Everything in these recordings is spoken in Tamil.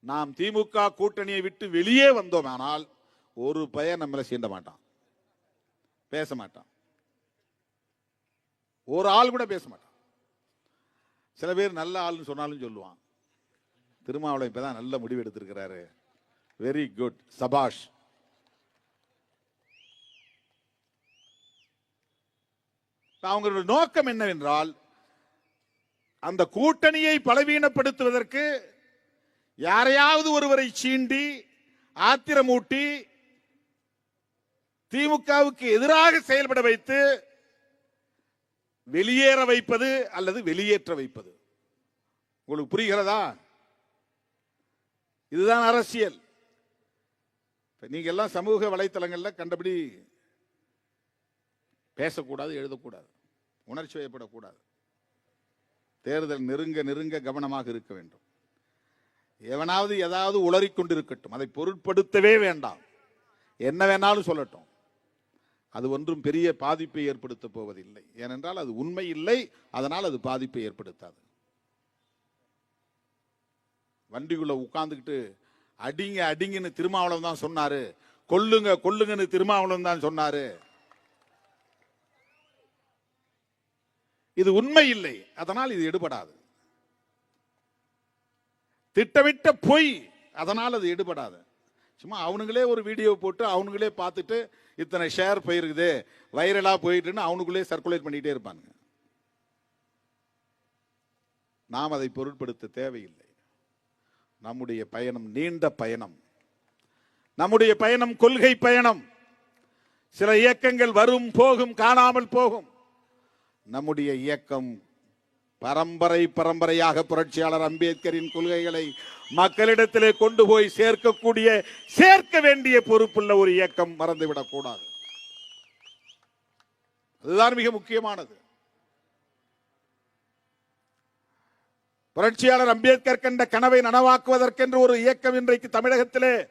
நாம் திமுக கூட்டணியை விட்டு வெளியே வந்தோமானால் ஒரு பையன் நம்மளை சீண்ட மாட்டான். பேச மாட்டான். ஒரு ஆள் கூட பேச மாட்டான். சில பேர் நல்ல ஆள்னு சொன்னாலும் சொல்லுவான். திருமாவளவன் இப்பதான் நல்ல முடிவு எடுத்திருக்கிறாரு. வெரி குட் சபாஷ். அவங்களோட நோக்கம் என்னவென்றால் அந்த கூட்டணியை பலவீனப்படுத்துவதற்கு யாரையாவது ஒருவரை சீண்டி ஆத்திரமூட்டி திமுகவுக்கு எதிராக செயல்பட வைத்து வெளியேற வைப்பது அல்லது வெளியேற்ற வைப்பது. உங்களுக்கு புரிகிறதா? இதுதான் அரசியல். நீங்க எல்லாம் சமூக வலைத்தளங்கள்ல கண்டபடி பேசக்கூடாது எழுதக்கூடாது. உணர்ச்சி வயப்படக்கூடாது. தேர்தல் நெருங்க நெருங்க கவனமாக இருக்க வேண்டும். எவனாவது ஏதாவது உளறிக்கொண்டிருக்கட்டும் அதை பொருட்படுத்தவே வேண்டாம். என்ன வேணாலும் சொல்லட்டும். அது ஒன்றும் பெரிய பாதிப்பை ஏற்படுத்த போவதில்லை. ஏனென்றால் அது உண்மை இல்லை அதனால் அது பாதிப்பை ஏற்படுத்தாது. வண்டிக்குள்ள உட்கார்ந்துக்கிட்டு அடிங்க அடிங்கன்னு திருமாவளம் தான் சொன்னாரு. கொல்லுங்க கொல்லுங்கன்னு திருமாவளம் தான் சொன்னாரு. இது உண்மை இல்லை அதனால் இது எடுபடாது. திட்டமிட்ட பொய். அதனால் அது எடுபடாது. சும்மா அவனுங்களே ஒரு வீடியோ போட்டு அவனுங்களே பார்த்துட்டு இத்தனை ஷேர் போயிருக்குது வைரலாக போயிட்டுன்னு அவனுக்குள்ளே சர்க்குலேட் பண்ணிகிட்டே இருப்பானுங்க. நாம் அதை பொருட்படுத்த தேவையில்லை. நம்முடைய பயணம் நீண்ட பயணம். நம்முடைய பயணம் கொள்கை பயணம். சில இயக்கங்கள் வரும் போகும் காணாமல் போகும். நம்முடைய இயக்கம் பரம்பரை பரம்பரையாக புரட்சியாளர் அம்பேத்கரின் கொள்கைகளை மக்களிடத்திலே கொண்டு போய் சேர்க்கக்கூடிய சேர்க்க வேண்டிய பொறுப்புள்ள ஒரு இயக்கம் மறந்துவிடக் கூடாது. அதுதான் மிக முக்கியமானது. புரட்சியாளர் அம்பேத்கர் கண்ட கனவை நனவாக்குவதற்கென்று ஒரு இயக்கம் இன்றைக்கு தமிழகத்திலே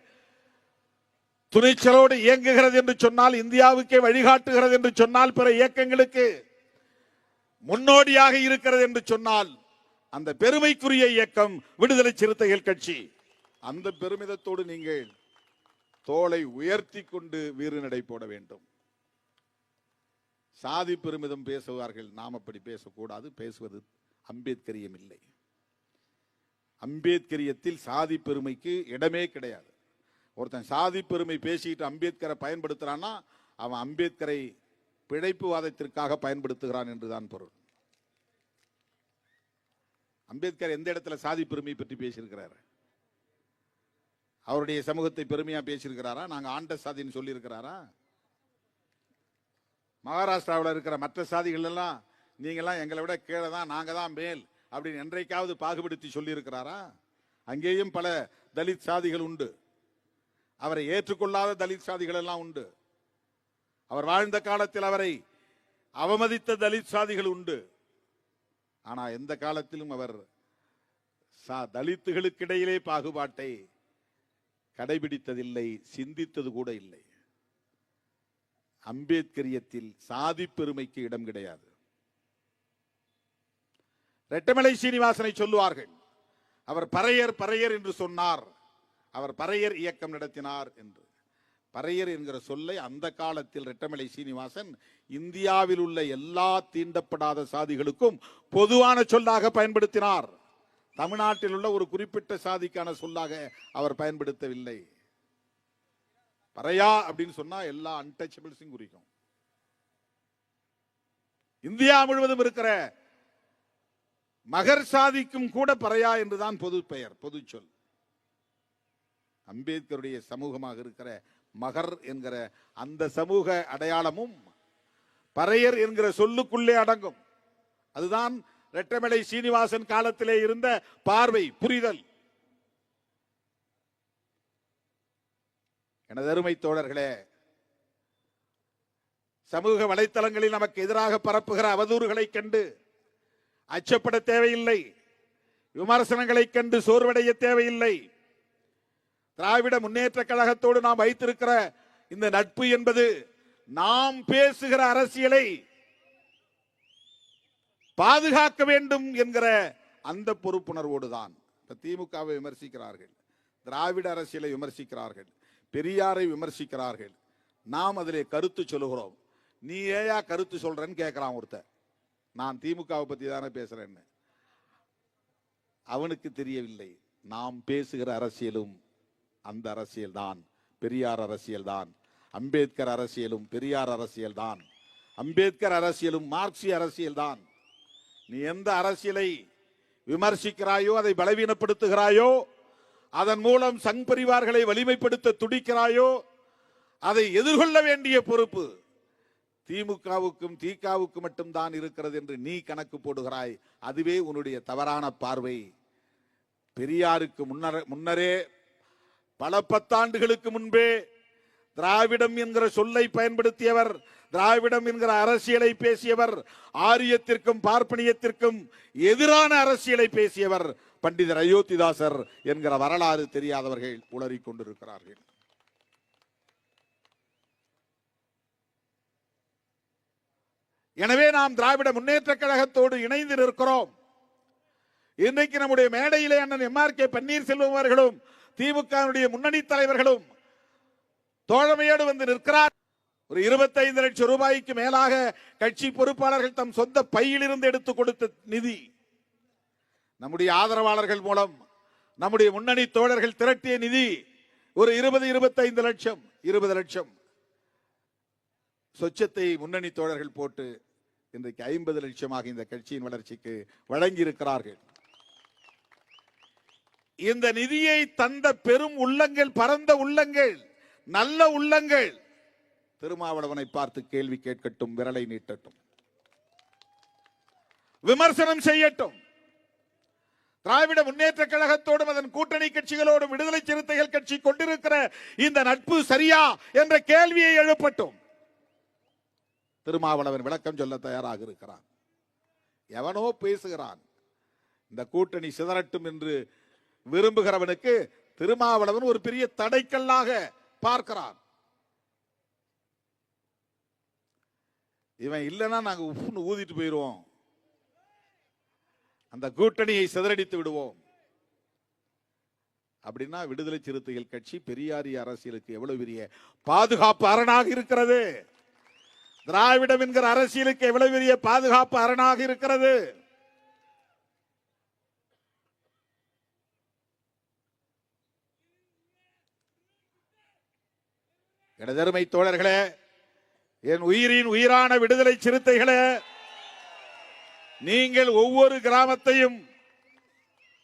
துணிச்சலோடு இயங்குகிறது என்று சொன்னால் இந்தியாவுக்கே வழிகாட்டுகிறது என்று சொன்னால் பிற இயக்கங்களுக்கு முன்னோடியாக இருக்கிறது என்று சொன்னால் அந்த பெருமைக்குரிய இயக்கம் விடுதலை சிறுத்தைகள் கட்சி. அந்த பெருமிதத்தோடு நீங்கள் தோளை உயர்த்தி கொண்டு வீறு நடை போட வேண்டும். சாதி பெருமிதம் பேசுவார்கள் நாம் அப்படி பேசக்கூடாது பேசுவது அம்பேத்கரியம் இல்லை. அம்பேத்கரியத்தில் சாதி பெருமைக்கு இடமே கிடையாது. ஒருத்தன் சாதி பெருமை பேசிட்டு அம்பேத்கரை பயன்படுத்துறான்னா அவன் அம்பேத்கரை பிழைப்புவாதத்திற்காக பயன்படுத்துகிறான் என்றுதான் பொருள். அம்பேத்கர் எந்த இடத்துல சாதி பெருமை பற்றி பேசியிருக்கிறார்? அவருடைய சமூகத்தை பெருமையாக பேசியிருக்கிறாரா? நாங்கள் ஆண்ட சாதின்னு சொல்லியிருக்கிறாரா? மகாராஷ்டிராவில் இருக்கிற மற்ற சாதிகள் எல்லாம் நீங்கெல்லாம் எங்களை விட கீழே தான் நாங்கள் தான் மேல் அப்படின்னு என்றைக்காவது பாகுபடுத்தி சொல்லியிருக்கிறாரா? அங்கேயும் பல தலித் சாதிகள் உண்டு. அவரை ஏற்றுக்கொள்ளாத தலித் சாதிகள் எல்லாம் உண்டு. அவர் வாழ்ந்த காலத்தில் அவரை அவமதித்த தலித் சாதிகள் உண்டு. ஆனால் எந்த காலத்திலும் அவர் சா- தலித்துகளுக்கிடையிலே பாகுபாட்டை கடைபிடித்ததில்லை சிந்தித்தது கூட இல்லை. அம்பேத்கரியத்தில் சாதி பெருமைக்கு இடம் கிடையாது. ரெட்டமலை சீனிவாசனை சொல்லுவார்கள் அவர் பறையர் பறையர் என்று சொன்னார் அவர் பறையர் இயக்கம் நடத்தினார் என்று. பறையர் என்கிற சொல்லை அந்த காலத்தில் ரெட்டமலை சீனிவாசன் இந்தியாவில் உள்ள எல்லா தீண்டப்படாத சாதிகளுக்கும் பொதுவான சொல்லாக பயன்படுத்தினார். தமிழ்நாட்டில் உள்ள ஒரு குறிப்பிட்ட சாதிக்கான சொல்லாக அவர் பயன்படுத்தவில்லை. பறையா அப்படின்னு சொன்னா எல்லா அன்டச்சபிள்ஸையும் குறிக்கும். இந்தியா முழுவதும் இருக்கிற மகர் சாதிக்கும் கூட பறையா என்றுதான் பொது பெயர் பொது சொல் அம்பேத்கருடைய சமூகமாக இருக்கிற மகர் என்கிற அந்த சமூக அடையாளமும் பறையர் என்கிற சொல்லுக்குள்ளே அடங்கும். அதுதான் ரெட்டமலை சீனிவாசன் காலத்திலே இருந்த பார்வை புரிதல். எனது அருமை தோழர்களே சமூக வலைத்தளங்களில் நமக்கு எதிராக பரப்புகிற அவதூறுகளை கண்டு அச்சப்பட தேவையில்லை விமர்சனங்களைக் கண்டு சோர்வடைய தேவையில்லை திராவிட முன்னேற்ற கழகத்தோடு நாம் வைத்திருக்கிற இந்த நட்பு என்பது நாம் பேசுகிற அரசியலை பாதுகாக்க வேண்டும் என்கிற அந்த பொறுப்புணர்வோடு தான் இப்ப திமுகவை விமர்சிக்கிறார்கள் திராவிட அரசியலை விமர்சிக்கிறார்கள் பெரியாரை விமர்சிக்கிறார்கள். நாம் அதிலே கருத்து சொல்லுகிறோம். நீ ஏயா கருத்து சொல்றன்னு கேட்கிறான் ஒருத்தர் நான் திமுகவை பத்தி தானே பேசுறேன்னு. அவனுக்கு தெரியவில்லை. நாம் பேசுகிற அரசியலும் அந்த அரசியல் தான் பெரியார் அரசியல் தான் அம்பேத்கர் அரசியலும் பெரியார் அரசியல் தான் அம்பேத்கர் அரசியலும் மார்க்சிய அரசியல் தான் நீ எந்த அரசியலை விமர்சிக்கிறாயோ அதை பலவீனப்படுத்துகிறாயோ அதன் மூலம் சங் பரிவார்களை வலிமைப்படுத்த துடிக்கிறாயோ அதை எதிர்கொள்ள வேண்டிய பொறுப்பு திமுகவுக்கும் திகாவுக்கும் மட்டும்தான் இருக்கிறது என்று நீ கணக்கு போடுகிறாய். அதுவே உன்னுடைய தவறான பார்வை. பெரியாருக்கு முன்னர் முன்னரே பல பத்தாண்டுகளுக்கு முன்பே திராவிடம் என்கிற சொல்லை பயன்படுத்தியவர் திராவிடம் என்கிற அரசியலை பேசியவர் ஆரியத்திற்கும் பார்ப்பனியத்திற்கும் எதிரான அரசியலை பேசியவர் பண்டிதர் அயோத்திதாசர் என்கிற வரலாறு தெரியாதவர்கள் உளறி கொண்டிருக்கிறார்கள். எனவே நாம் திராவிட முன்னேற்ற கழகத்தோடு இணைந்து நிற்கிறோம். இன்றைக்கு நம்முடைய மேடையிலே அண்ணன் எம்ஆர் கே பன்னீர்செல்வம் அவர்களும் திமுக முன்னணி தலைவர்களும் தோழமையோடு வந்து நிற்கிறார். ஒரு 25 லட்சம் ரூபாய்க்கு மேலாக கட்சி பொறுப்பாளர்கள் தம் சொந்த பையிலிருந்து எடுத்து கொடுத்த நிதி. நம்முடைய ஆதரவாளர்கள் மூலம் நம்முடைய முன்னணி தோழர்கள் திரட்டிய நிதி ஒரு இருபது இருபத்தைந்து லட்சம் இருபது லட்சம். சொச்சத்தை முன்னணி தோழர்கள் போட்டு இன்றைக்கு ஐம்பது லட்சமாக இந்த கட்சியின் வளர்ச்சிக்கு வழங்கியிருக்கிறார்கள். இந்த நிதியை தந்த பெரும் உள்ளங்கள் பரந்த உள்ளங்கள் நல்ல உள்ளங்கள். திருமாவளவனை பார்த்து கேள்வி கேட்கட்டும் விரலை நீட்டட்டும். விமர்சனம் செய்யட்டும். திராவிட முன்னேற்ற கழகத்தோடும் அதன் கூட்டணி கட்சிகளோடும் விடுதலை சிறுத்தைகள் கட்சி கொண்டிருக்கிற இந்த நட்பு சரியா என்ற கேள்வியை எழுப்பட்டும். திருமாவளவன் விளக்கம் சொல்ல தயாராக இருக்கிறான். எவனோ பேசுகிறான் இந்த கூட்டணி சிதறட்டும் என்று விரும்புகிறவனுக்கு திருமாவளவன் ஒரு பெரிய தடைக்கல்லாக பார்க்கிறான். இவன் இல்லைன்னா நாங்க உப்புன்னு ஊதிட்டு போயிடுவோம் அந்த கூட்டணியை சிதறடித்து விடுவோம். அப்படின்னா விடுதலை சிறுத்தைகள் கட்சி பெரியாரிய அரசியலுக்கு எவ்வளவு பெரிய பாதுகாப்பு அரணாக இருக்கிறது? திராவிடம் என்கிற அரசியலுக்கு எவ்வளவு பெரிய பாதுகாப்பு அரணாக இருக்கிறது? எனதருமை தோழர்களே என் உயிரின் உயிரான விடுதலை சிறுத்தைகளே நீங்கள் ஒவ்வொரு கிராமத்தையும்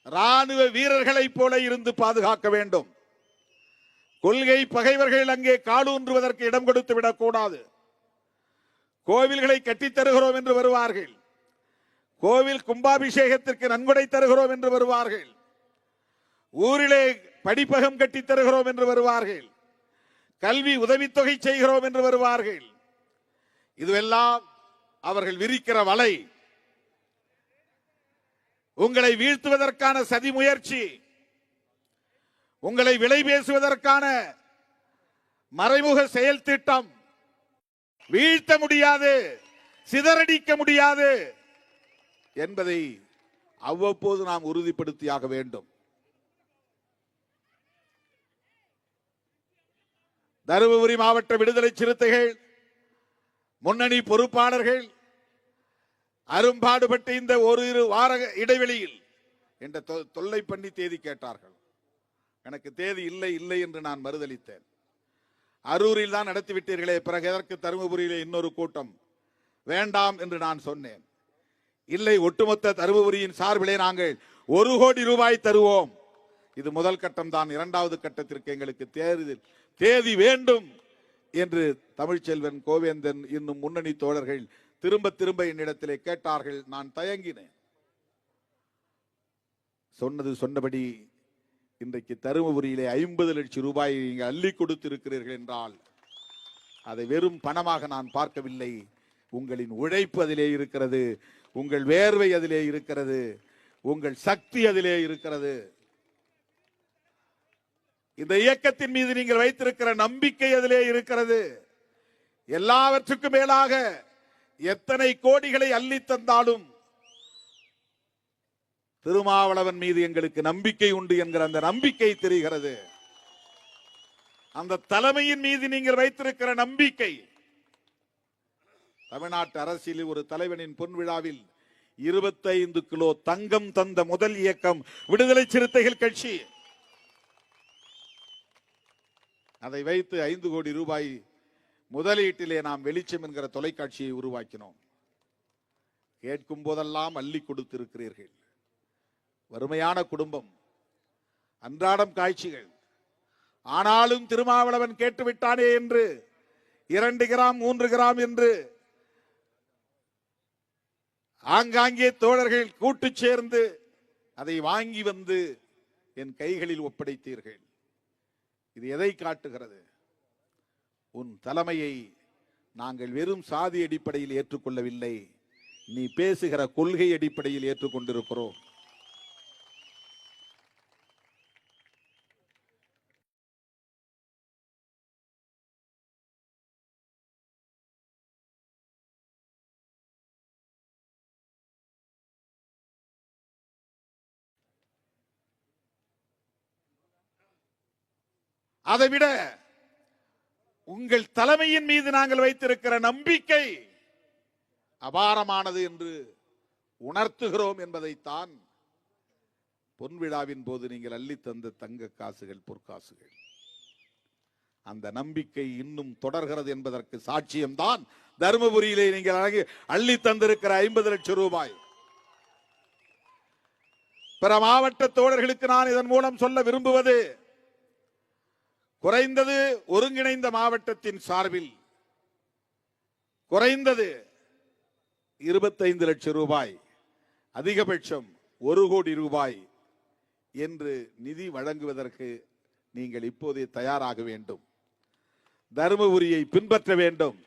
ராணுவ வீரர்களைப் போல இருந்து பாதுகாக்க வேண்டும். கொள்கை பகைவர்கள் அங்கே காலூன்றுவதற்கு இடம் கொடுத்து விடக்கூடாது கோவில்களை கட்டித் தருகிறோம் என்று வருவார்கள். கோவில் கும்பாபிஷேகத்திற்கு நன்கொடை தருகிறோம் என்று வருவார்கள். ஊரிலே படிப்பகம் கட்டித் தருகிறோம் என்று வருவார்கள். கல்வி உதவித்தொகை செய்கிறோம் என்று வருவார்கள். இதுவெல்லாம் அவர்கள் விரிக்கிற வலை. உங்களை வீழ்த்துவதற்கான சதி முயற்சி. உங்களை விலை பேசுவதற்கான மறைமுக செயல் திட்டம். வீழ்த்த முடியாது சிதறடிக்க முடியாது என்பதை அவ்வப்போது நாம் உறுதிப்படுத்தியாக வேண்டும். தருமபுரி மாவட்ட விடுதலை சிறுத்தைகள் முன்னணி பொறுப்பாளர்கள் அரும்பாடுபட்டு இந்த ஒரு இரு வார இடைவெளியில் என்ற தொ- தொல்லை பண்ணி தேதி கேட்டார்கள். எனக்கு தேதி இல்லை இல்லை என்று நான் மறுதளித்தேன். அரூரில் தான் நடத்திவிட்டீர்களே பிறகு எதற்கு தருமபுரியிலே இன்னொரு கூட்டம்? வேண்டாம் என்று நான் சொன்னேன். இல்லை ஒட்டுமொத்த தருமபுரியின் சார்பிலே நாங்கள் ஒரு கோடி ரூபாய் தருவோம். இது முதல் கட்டம் தான் இரண்டாவது கட்டத்திற்கு எங்களுக்கு தேர்தல் தேதி வேண்டும் என்று தமிழ்ச்செல்வன் கோவேந்தன் இன்னும் முன்னணி தோழர்கள் திரும்ப திரும்ப என்னிடத்திலே கேட்டார்கள். நான் தயங்கினேன். சொன்னது சொன்னபடி இன்றைக்கு தருமபுரியிலே ஐம்பது லட்சம் ரூபாயை நீங்கள் அள்ளி கொடுத்து இருக்கிறீர்கள் என்றால் அதை வெறும் பணமாக நான் பார்க்கவில்லை. உங்களின் உழைப்பு அதிலே இருக்கிறது. உங்கள் வேர்வை அதிலே இருக்கிறது. உங்கள் சக்தி அதிலே இருக்கிறது. இந்த இயக்கத்தின் மீது நீங்கள் வைத்திருக்கிற நம்பிக்கை அதிலே இருக்கிறது. எல்லாவற்றுக்கும் மேலாக எத்தனை கோடிகளை அள்ளி தந்தாலும் திருமாவளவன் மீது எங்களுக்கு நம்பிக்கை உண்டு என்கிற அந்த நம்பிக்கை தெரிகிறது. அந்த தலைமையின் மீது நீங்கள் வைத்திருக்கிற நம்பிக்கை. தமிழ்நாட்டு அரசியலில் ஒரு தலைவனின் பொன் விழாவில் இருபத்தைந்து கிலோ தங்கம் தந்த முதல் இயக்கம் விடுதலை சிறுத்தைகள் கட்சி. அதை வைத்து ஐந்து கோடி ரூபாய் முதலீட்டிலே நாம் வெளிச்சம் என்கிற தொலைக்காட்சியை உருவாக்கினோம். கேட்கும் போதெல்லாம் அள்ளி கொடுத்திருக்கிறீர்கள். வறுமையான குடும்பம் அன்றாடம் காட்சிகள் ஆனாலும் திருமாவளவன் கேட்டுவிட்டானே என்று இரண்டு கிராம் மூன்று கிராம் என்று ஆங்காங்கே தோழர்கள் கூட்டு சேர்ந்து அதை வாங்கி வந்து என் கைகளில் ஒப்படைத்தீர்கள். இது எதை காட்டுகிறது? உன் தலைமையை நாங்கள் வெறும் சாதி அடிப்படையில் ஏற்றுக்கொள்ளவில்லை. நீ பேசுகிற கொள்கை அடிப்படையில் ஏற்றுக்கொண்டிருக்கிறோம். அதை விட உங்கள் தலைமையின் மீது நாங்கள் வைத்திருக்கிற நம்பிக்கை அபாரமானது என்று உணர்த்துகிறோம் என்பதைத்தான் பொன்விழாவின் போது நீங்கள் அள்ளி தந்த தங்க காசுகள் பொற்காசுகள். அந்த நம்பிக்கை இன்னும் தொடர்கிறது என்பதற்கு சாட்சியம்தான். தருமபுரியிலே நீங்கள் அழகி- அள்ளி தந்திருக்கிற ஐம்பது லட்சம் ரூபாய். பிற மாவட்ட தோழர்களுக்கு நான் இதன் மூலம் சொல்ல விரும்புவது குறைந்தது ஒருங்கிணைந்த மாவட்டத்தின் சார்பில் குறைந்தது இருபத்தைந்து லட்சம் ரூபாய் அதிகபட்சம் ஒரு கோடி ரூபாய் என்று நிதி வழங்குவதற்கு நீங்கள் இப்போதே தயாராக வேண்டும். தருமபுரியை பின்பற்ற வேண்டும்.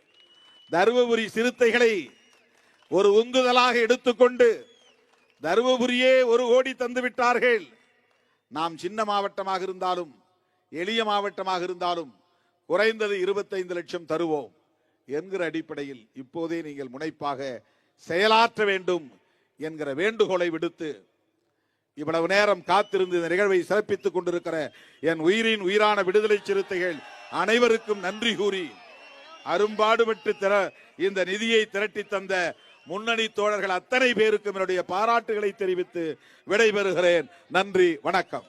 தருமபுரி சிறுத்தைகளை ஒரு உந்துதலாக எடுத்துக்கொண்டு தருமபுரியே ஒரு கோடி தந்துவிட்டார்கள். நாம் சின்ன மாவட்டமாக இருந்தாலும் எளிய மாவட்டமாக இருந்தாலும் குறைந்தது இருபத்தைந்து லட்சம் தருவோம் என்கிற அடிப்படையில் இப்போதே நீங்கள் முனைப்பாக செயலாற்ற வேண்டும் என்கிற வேண்டுகோளை விடுத்து இவ்வளவு நேரம் காத்திருந்து இந்த நிகழ்வை சிறப்பித்துக் கொண்டிருக்கிற என் உயிரின் உயிரான விடுதலை சிறுத்தைகள் அனைவருக்கும் நன்றி கூறி அரும்பாடுபட்டு திர இந்த நிதியை திரட்டி தந்த முன்னணி தோழர்கள் அத்தனை பேருக்கும் என்னுடைய பாராட்டுகளை தெரிவித்து விடைபெறுகிறேன். நன்றி வணக்கம்.